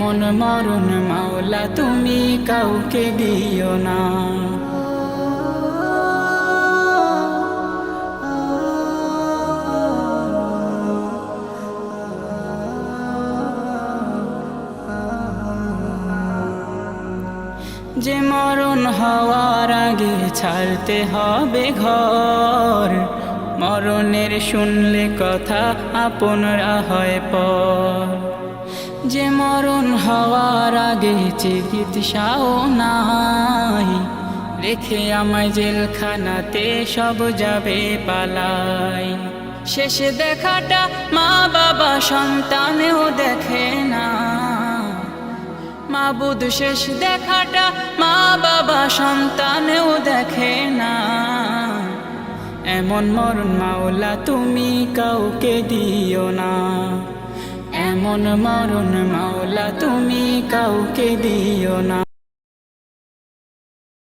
এমন মরণ মাওলা, তুমি কাউকে দিও না। যে মরণ হওয়ার আগে ছাড়তে হবে ঘর, মরণের শুনলে কথা আপনরা হয় পর। যে মরণ হওয়ার আগে চিকিৎসাও নাই, রেখে আমায় জেলখানাতে সব যাবে পালাই। শেষে দেখাটা মা বাবা সন্তানেও দেখে না। মা মাবুদ শেষ দেখাটা মা বাবা সন্তানেও দেখে না। এমন মরণ মাওলা তুমি কাউকে দিও না। এমন মরণ মাওলা তুমি কাউকে দিও না।